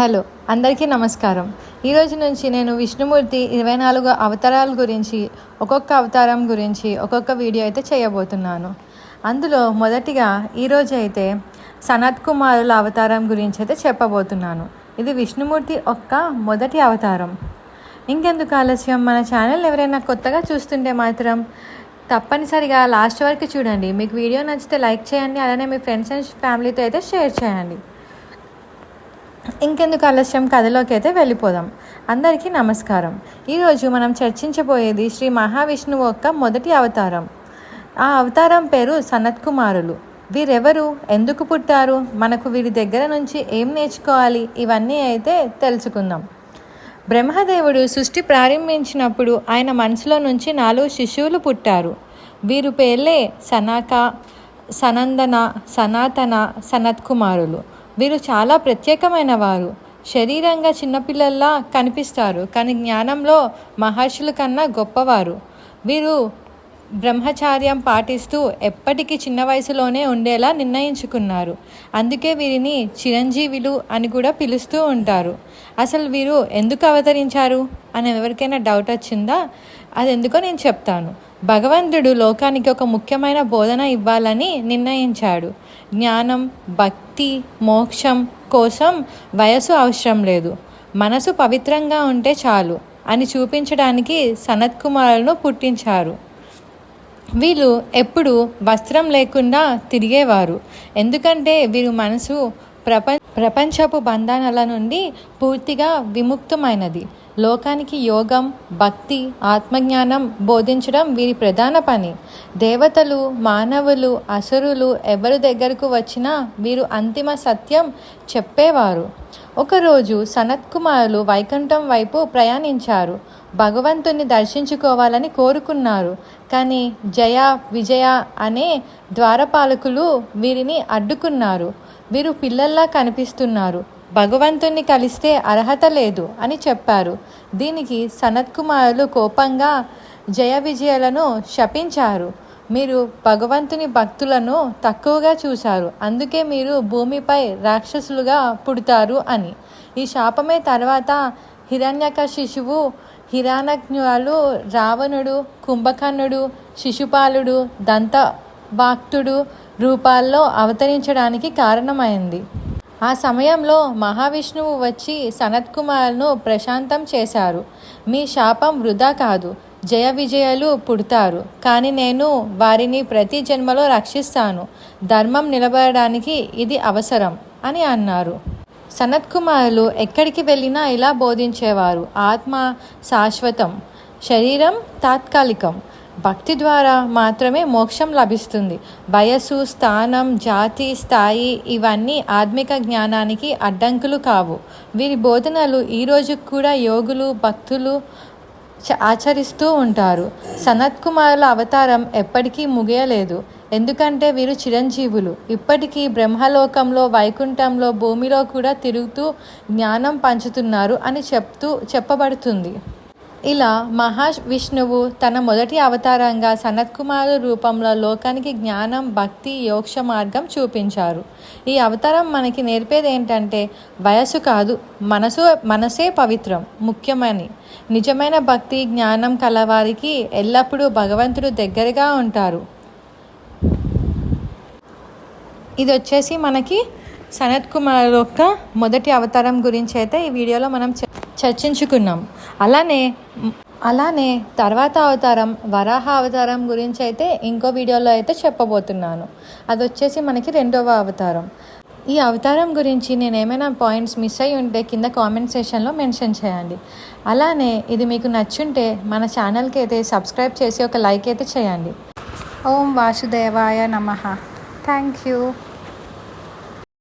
Hello అందరికీ నమస్కారం. ఈరోజు నుంచి నేను విష్ణుమూర్తి ఇరవై నాలుగు అవతారాల గురించి ఒక్కొక్క అవతారం గురించి ఒక్కొక్క వీడియో అయితే చేయబోతున్నాను. అందులో మొదటిగా ఈరోజు అయితే సనత్ కుమారుల అవతారం గురించి అయితే చెప్పబోతున్నాను. ఇది విష్ణుమూర్తి ఒక్క మొదటి అవతారం. ఇంకెందుకు ఆలస్యం? మన ఛానల్ ఎవరైనా కొత్తగా చూస్తుంటే మాత్రం తప్పనిసరిగా లాస్ట్ వరకు చూడండి. మీకు వీడియో నచ్చితే లైక్ చేయండి అలానే మీ ఫ్రెండ్స్ అండ్ ఫ్యామిలీతో అయితే షేర్ చేయండి. ఇంకెందుకు ఆలస్యం? కథలోకి అయితే వెళ్ళిపోదాం. అందరికీ నమస్కారం. ఈరోజు మనం చర్చించబోయేది శ్రీ మహావిష్ణువు యొక్క మొదటి అవతారం. ఆ అవతారం పేరు సనత్ కుమారులు వీరెవరు? ఎందుకు పుట్టారు? మనకు వీరి దగ్గర నుంచి ఏం నేర్చుకోవాలి? ఇవన్నీ అయితే తెలుసుకుందాం. బ్రహ్మదేవుడు సృష్టి ప్రారంభించినప్పుడు ఆయన మనసులో నుంచి నాలుగు శిశువులు పుట్టారు. వీరు పేర్లే సనాక సనందన సనాతన సనత్ కుమారులు వీరు చాలా ప్రత్యేకమైన వారు శరీరంగా చిన్నపిల్లల్లా కనిపిస్తారు కానీ జ్ఞానంలో మహర్షుల కన్నా గొప్పవారు. వీరు బ్రహ్మచార్యం పాటిస్తూ ఎప్పటికీ చిన్న వయసులోనే ఉండేలా నిర్ణయించుకున్నారు. అందుకే వీరిని చిరంజీవులు అని కూడా పిలుస్తూ ఉంటారు. అసలు వీరు ఎందుకు అవతరించారు? అని ఎవరికైనా డౌట్ వచ్చిందా? అది ఎందుకో నేను చెప్తాను. భగవంతుడు లోకానికి ఒక ముఖ్యమైన బోధన ఇవ్వాలని నిర్ణయించాడు. జ్ఞానం భక్తి మోక్షం కోసం వయసు అవసరం లేదు. మనసు పవిత్రంగా ఉంటే చాలు అని చూపించడానికి సనత్కుమారులను పుట్టించారు. వీళ్ళు ఎప్పుడు వస్త్రం లేకుండా తిరిగేవారు. ఎందుకంటే వీరు మనసు ప్రపంచ ప్రపంచపు బంధనాల నుండి పూర్తిగా విముక్తమైనది. లోకానికి యోగం భక్తి ఆత్మజ్ఞానం బోధించడం వీరి ప్రధాన పని. దేవతలు మానవులు అసురులు ఎవరి దగ్గరకు వచ్చినా వీరు అంతిమ సత్యం చెప్పేవారు. ఒకరోజు సనత్ కుమారులు వైకుంఠం వైపు ప్రయాణించారు. భగవంతుని దర్శించుకోవాలని కోరుకున్నారు. కానీ జయ విజయ అనే ద్వారపాలకులు వీరిని అడ్డుకున్నారు. వీరు పిల్లల్లా కనిపిస్తున్నారు. భగవంతుణ్ణి కలిస్తే అర్హత లేదు అని చెప్పారు. దీనికి సనత్ కుమారులు కోపంగా జయ విజయలను శపించారు. మీరు భగవంతుని భక్తులను తక్కువగా చూశారు. అందుకే మీరు భూమిపై రాక్షసులుగా పుడతారు అని. ఈ శాపమే తర్వాత హిరణ్యక శిశువు హిరాణజ్ఞులు రావణుడు కుంభకర్ణుడు శిశుపాలుడు దంతభాక్తుడు రూపాల్లో అవతరించడానికి కారణమైంది. ఆ సమయంలో మహావిష్ణువు వచ్చి సనత్కుమార్ను ప్రశాంతం చేశారు. మీ శాపం వృధా కాదు. జయ విజయాలు పుడతారు. కానీ నేను వారిని ప్రతి జన్మలో రక్షిస్తాను. ధర్మం నిలబడడానికి ఇది అవసరం అని అన్నారు. సనత్ కుమారులు ఎక్కడికి వెళ్ళినా ఇలా బోధించేవారు. ఆత్మ శాశ్వతం. శరీరం తాత్కాలికం. భక్తి ద్వారా మాత్రమే మోక్షం లభిస్తుంది. వయసు స్థానం జాతి స్థాయి ఇవన్నీ ఆత్మిక జ్ఞానానికి అడ్డంకులు కావు. వీరి బోధనలు ఈరోజు కూడా యోగులు భక్తులు ఆచరిస్తూ ఉంటారు. సనత్ కుమారుల అవతారం ఎప్పటికీ ముగియలేదు. ఎందుకంటే వీరు చిరంజీవులు. ఇప్పటికీ బ్రహ్మలోకంలో వైకుంఠంలో భూమిలో కూడా తిరుగుతూ జ్ఞానం పంచుతున్నారు అని చెప్తూ చెప్పబడుతుంది. ఇలా మహావిష్ణువు తన మొదటి అవతారంగా సనత్కుమారు రూపంలో లోకానికి జ్ఞానం భక్తి యోక్ష మార్గం చూపించారు. ఈ అవతారం మనకి నేర్పేది ఏంటంటే వయసు కాదు మనసు మనసే పవిత్రం ముఖ్యమని. నిజమైన భక్తి జ్ఞానం కలవారికి ఎల్లప్పుడూ భగవంతుడు దగ్గరగా ఉంటారు. ఇది వచ్చేసి మనకి సనత్ కుమార్ యొక్క మొదటి అవతారం గురించి అయితే ఈ వీడియోలో మనం చర్చించుకున్నాం. అలానే అలానే తర్వాత అవతారం వరాహ అవతారం గురించి అయితే ఇంకో వీడియోలో అయితే చెప్పబోతున్నాను. అది వచ్చేసి మనకి రెండవ అవతారం. ఈ అవతారం గురించి నేను ఏమైనా పాయింట్స్ మిస్ అయి ఉంటే కింద కామెంట్ సెషన్లో మెన్షన్ చేయండి. అలానే ఇది మీకు నచ్చుంటే మన ఛానల్కి అయితే సబ్స్క్రైబ్ చేసి ఒక లైక్ అయితే చేయండి. ఓం వాసుదేవాయ నమ. Thank you.